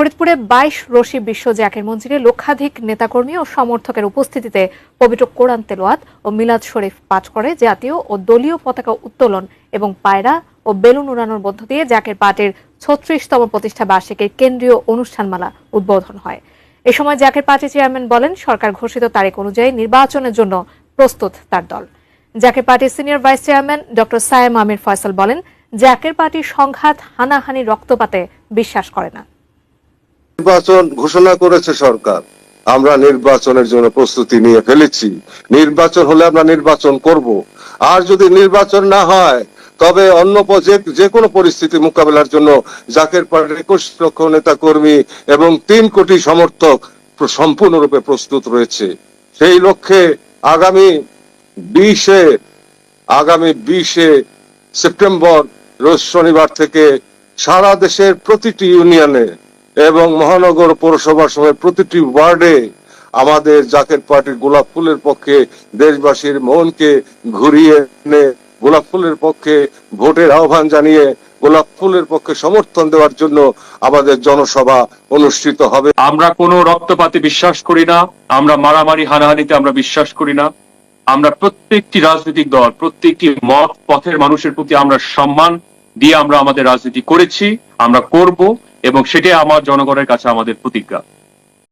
ফরিদপুরে বাইশ রশি বিশ্ব জ্যাকের মঞ্জিরে লক্ষাধিক নেতাকর্মী ও সমর্থকের উপস্থিতিতে পবিত্র কোরআন তেলোয়াত ও মিলাদ শরীফ পাঠ করে জাতীয় ও দলীয় পতাকা উত্তোলন এবং পায়রা ও বেলুন উড়ানোর মধ্য দিয়ে জ্যাকের পার্টির ছত্রিশতম প্রতিষ্ঠা বার্ষিকীর কেন্দ্রীয় অনুষ্ঠানমালা উদ্বোধন হয়। এ সময় জ্যাকের পার্টি চেয়ারম্যান বলেন, সরকার ঘোষিত তারিখ অনুযায়ী নির্বাচনের জন্য প্রস্তুত তার দল। জ্যাকের পার্টির senior vice chairman doctor Sayem Amir Faisal বলেন জ্যাকের পার্টি সংঘাত হানাহানি রক্তপাতে বিশ্বাস করে না। নির্বাচন ঘোষণা করেছে সরকার। আমরা নির্বাচনের জন্য প্রস্তুতি নিয়ে ফেলেছি। নির্বাচন হলে আমরা নির্বাচন করব। আর যদি নির্বাচন না হয়, তবে অন্য যে কোনো পরিস্থিতি মোকাবেলার জন্য জাকের পার্টির একুশ লক্ষ নেতা কর্মী এবং তিন কোটি সমর্থক সম্পূর্ণরূপে প্রস্তুত রয়েছে। সেই লক্ষ্যে আগামী বিশে আগামী বিশে সেপ্টেম্বর, রোজ শনিবার থেকে সারা দেশের প্রতিটি ইউনিয়নে এবং মহানগর পৌরসভার সময় প্রতিটি ওয়ার্ডে আমাদের জাকের পার্টির গোলাপ ফুলের পক্ষে দেশবাসীর মনকে ঘুরিয়ে এনে গোলাপ ফুলের পক্ষে ভোটের আহ্বান জানিয়ে গোলাপ ফুলের পক্ষে সমর্থন দেওয়ার জন্য আমাদের জনসভা অনুষ্ঠিত হবে। আমরা কোনো রক্তপাতে বিশ্বাস করি না, আমরা মারামারি হানাহানিতে আমরা বিশ্বাস করি না। আমরা প্রত্যেকটি রাজনৈতিক দল, প্রত্যেকটি মত, পথের মানুষের প্রতি আমরা সম্মান দিয়ে আমরা আমাদের রাজনীতি করেছি, আমরা করব। এবং সেটাই আমার জনগণের কাছে আমাদের প্রতিজ্ঞা।